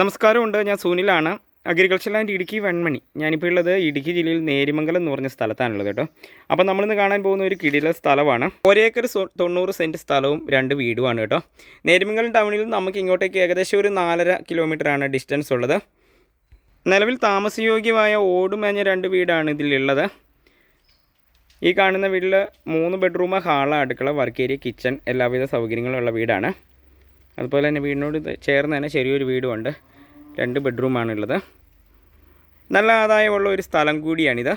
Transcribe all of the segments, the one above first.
നമസ്കാരമുണ്ട്. ഞാൻ സുനിലാണ്. Agriculture land Idukki Venmani. ഞാനിപ്പോൾ ഉള്ളത് ഇടുക്കി ജില്ലയിൽ നേരിമംഗലം എന്ന് പറഞ്ഞ സ്ഥലത്താണുള്ളത് കേട്ടോ. അപ്പോൾ നമ്മളിന്ന് കാണാൻ പോകുന്ന ഒരു കിടില സ്ഥലമാണ്. ഒരേക്കർ തൊണ്ണൂറ് സെന്റ് സ്ഥലവും രണ്ട് വീടുമാണ് കേട്ടോ. നേരിമംഗലം ടൗണിൽ നമുക്ക് ഇങ്ങോട്ടേക്ക് ഏകദേശം ഒരു നാലര കിലോമീറ്ററാണ് ഡിസ്റ്റൻസ് ഉള്ളത്. നിലവിൽ താമസയോഗ്യമായ ഓടുമേഞ്ഞ രണ്ട് വീടാണ് ഇതിലുള്ളത്. ഈ കാണുന്ന വീട്ടിൽ മൂന്ന് ബെഡ്റൂം ഹാൾ അടുക്കള വർക്ക് ഏരിയ കിച്ചൺ എല്ലാവിധ സൗകര്യങ്ങളുള്ള വീടാണ്. അതുപോലെ തന്നെ വീടിനോട് ചേർന്ന് തന്നെ ചെറിയൊരു വീടുമുണ്ട്. രണ്ട് ബെഡ്റൂമാണുള്ളത്. നല്ല ആദായമുള്ള ഒരു സ്ഥലം കൂടിയാണിത്.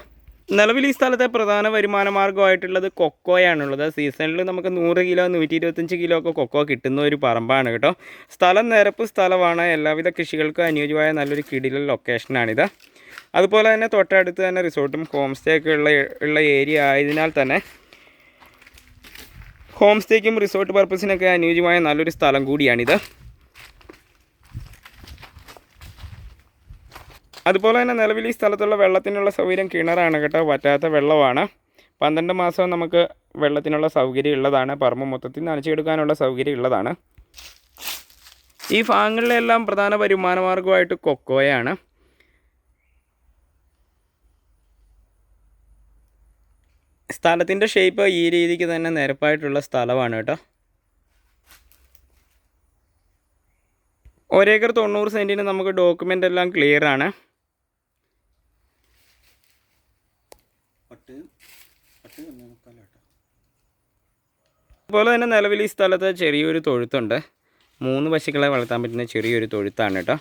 നിലവിൽ ഈ സ്ഥലത്തെ പ്രധാന വരുമാന മാർഗമായിട്ടുള്ളത് കൊക്കോയാണുള്ളത്. സീസണിൽ നമുക്ക് നൂറ് കിലോ നൂറ്റി ഇരുപത്തഞ്ച് കിലോ ഒക്കെ കൊക്കോ കിട്ടുന്ന ഒരു പറമ്പാണ് കേട്ടോ. സ്ഥലം നിരപ്പ് സ്ഥലമാണ്. എല്ലാവിധ കൃഷികൾക്കും അനുയോജ്യമായ നല്ലൊരു കിടിലൽ ലൊക്കേഷനാണിത്. അതുപോലെ തന്നെ തൊട്ടടുത്ത് തന്നെ റിസോർട്ടും ഹോം സ്റ്റേ ഒക്കെ ഉള്ള ഉള്ള ഏരിയ ആയതിനാൽ തന്നെ ഹോം സ്റ്റേക്കും റിസോർട്ട് പർപ്പസിനൊക്കെ അനുയോജ്യമായ നല്ലൊരു സ്ഥലം കൂടിയാണിത്. അതുപോലെ തന്നെ നിലവിൽ ഈ സ്ഥലത്തുള്ള വെള്ളത്തിനുള്ള സൗകര്യം കിണറാണ് കേട്ടോ വറ്റാത്ത വെള്ളമാണ്. പന്ത്രണ്ട് മാസം നമുക്ക് വെള്ളത്തിനുള്ള സൗകര്യം ഉള്ളതാണ് പറമ്പ് മൊത്തത്തിൽ നനച്ചെടുക്കാനുള്ള സൗകര്യം ഉള്ളതാണ്. ഈ ഭാഗങ്ങളിലെല്ലാം പ്രധാന വരുമാനമാർഗമായിട്ട് കൊക്കോയാണ്. സ്ഥലത്തിന്റെ ഷേപ്പ് ഈ രീതിക്ക് തന്നെ നിരപ്പായിട്ടുള്ള സ്ഥലമാണ് കേട്ടോ. ഒരേക്കർ തൊണ്ണൂറ് സെന്റിന് നമുക്ക് ഡോക്യുമെന്റ് എല്ലാം ക്ലിയർ ആണ്. അതുപോലെ തന്നെ നിലവിൽ ഈ സ്ഥലത്ത് ചെറിയൊരു തൊഴുത്തുണ്ട്. മൂന്ന് പശുക്കളെ വളർത്താൻ പറ്റുന്ന ചെറിയൊരു തൊഴുത്താണ് കേട്ടോ.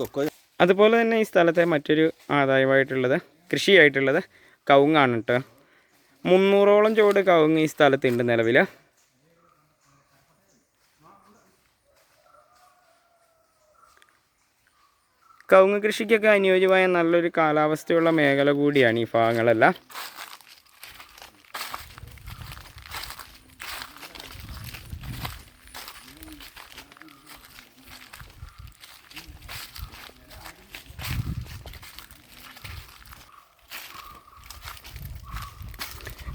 കൊക്കോ. അതുപോലെ തന്നെ ഈ സ്ഥലത്തെ മറ്റൊരു ആദായമായിട്ടുള്ളത് കൃഷിയായിട്ടുള്ളത് കവുങ്ങാണ് കേട്ടോ മുന്നൂറോളം ചുവട് കവുങ്ങ് ഈ സ്ഥലത്തുണ്ട് നിലവിൽ കവുങ്ങ് കൃഷിക്കൊക്കെ അനുയോജ്യമായ നല്ലൊരു കാലാവസ്ഥയുള്ള മേഖല കൂടിയാണ് ഈ ഭാഗങ്ങളെല്ലാം.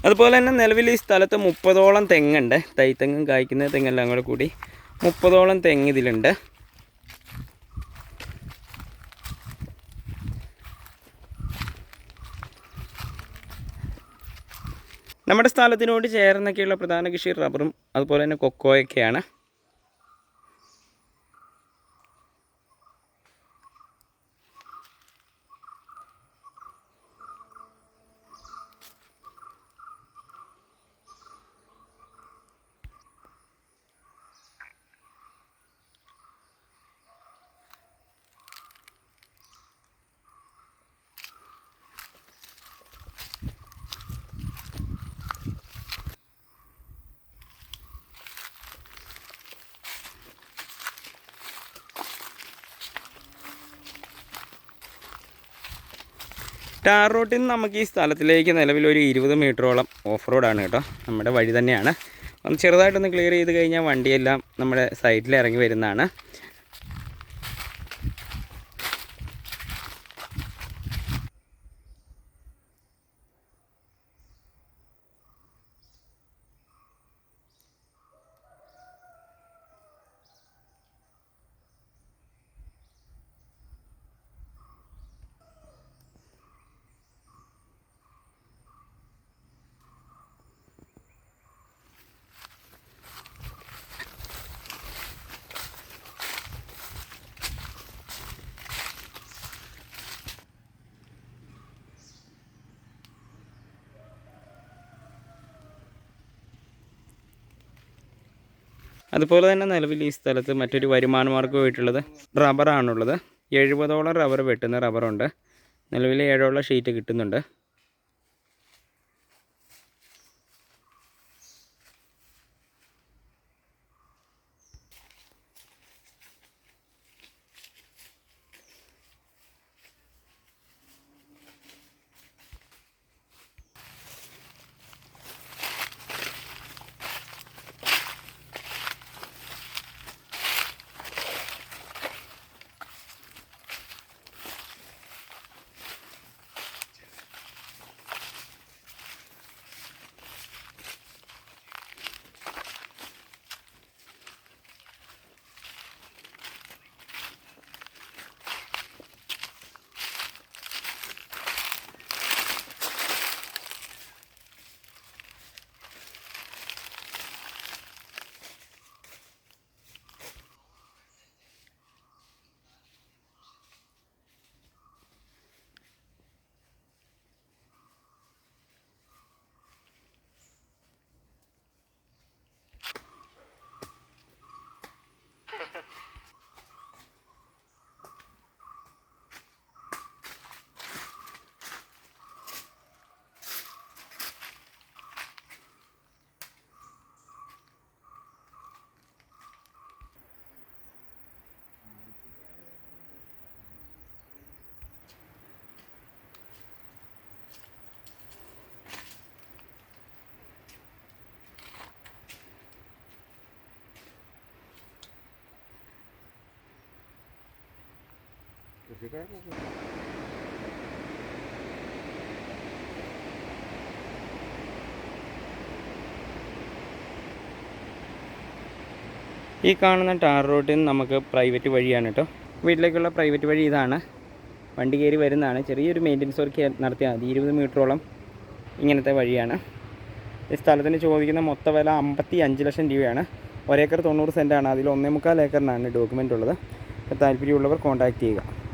അതുപോലെ തന്നെ നിലവിൽ ഈ സ്ഥലത്ത് മുപ്പതോളം തെങ്ങുണ്ട്. തൈത്തെങ്ങും കായ്ക്കുന്ന തെങ്ങെല്ലാം കൂടെ കൂടി മുപ്പതോളം തെങ്ങ് ഇതിലുണ്ട്. നമ്മുടെ സ്ഥലത്തിനോട് ചേർന്നൊക്കെയുള്ള പ്രധാന കൃഷി റബ്ബറും അതുപോലെ തന്നെ കൊക്കോയൊക്കെയാണ്. ടാർ റോട്ടിൽ നിന്ന് നമുക്ക് ഈ സ്ഥലത്തിലേക്ക് നിലവിൽ ഒരു ഇരുപത് മീറ്ററോളം ഓഫ് റോഡാണ് കേട്ടോ. നമ്മുടെ വഴി തന്നെയാണ്. ഒന്ന് ചെറുതായിട്ടൊന്ന് ക്ലിയർ ചെയ്ത് കഴിഞ്ഞാൽ വണ്ടിയെല്ലാം നമ്മുടെ സൈഡിൽ ഇറങ്ങി വരുന്നതാണ്. അതുപോലെ തന്നെ നിലവിൽ ഈ സ്ഥലത്ത് മറ്റൊരു വരുമാന മാർഗമായിട്ടുള്ളത് റബ്ബറാണുള്ളത്. എഴുപതോളം റബ്ബർ വെട്ടുന്ന റബ്ബറുണ്ട്. നിലവിൽ ഏഴോളം ഷീറ്റ് കിട്ടുന്നുണ്ട്. ഈ കാണുന്ന ടാർ റോഡിൽ നിന്ന് നമുക്ക് പ്രൈവറ്റ് വഴിയാണ് കേട്ടോ. വീട്ടിലേക്കുള്ള പ്രൈവറ്റ് വഴി ഇതാണ്. വണ്ടി കയറി വരുന്നതാണ്. ചെറിയൊരു മെയിന്റനൻസ് വർക്ക് നടത്തിയാൽ മതി. ഇരുപത് മീറ്ററോളം ഇങ്ങനത്തെ വഴിയാണ്. ഈ സ്ഥലത്തിന് ചോദിക്കുന്ന മൊത്ത വില അമ്പത്തി അഞ്ച് ലക്ഷം രൂപയാണ്. ഒരേക്കർ തൊണ്ണൂറ് സെന്റാണ്. അതിൽ ഒന്നേ മുക്കാൽ ഏക്കറിനാണ് ഡോക്യുമെന്റ് ഉള്ളത്. താല്പര്യമുള്ളവർ കോൺടാക്റ്റ് ചെയ്യുക.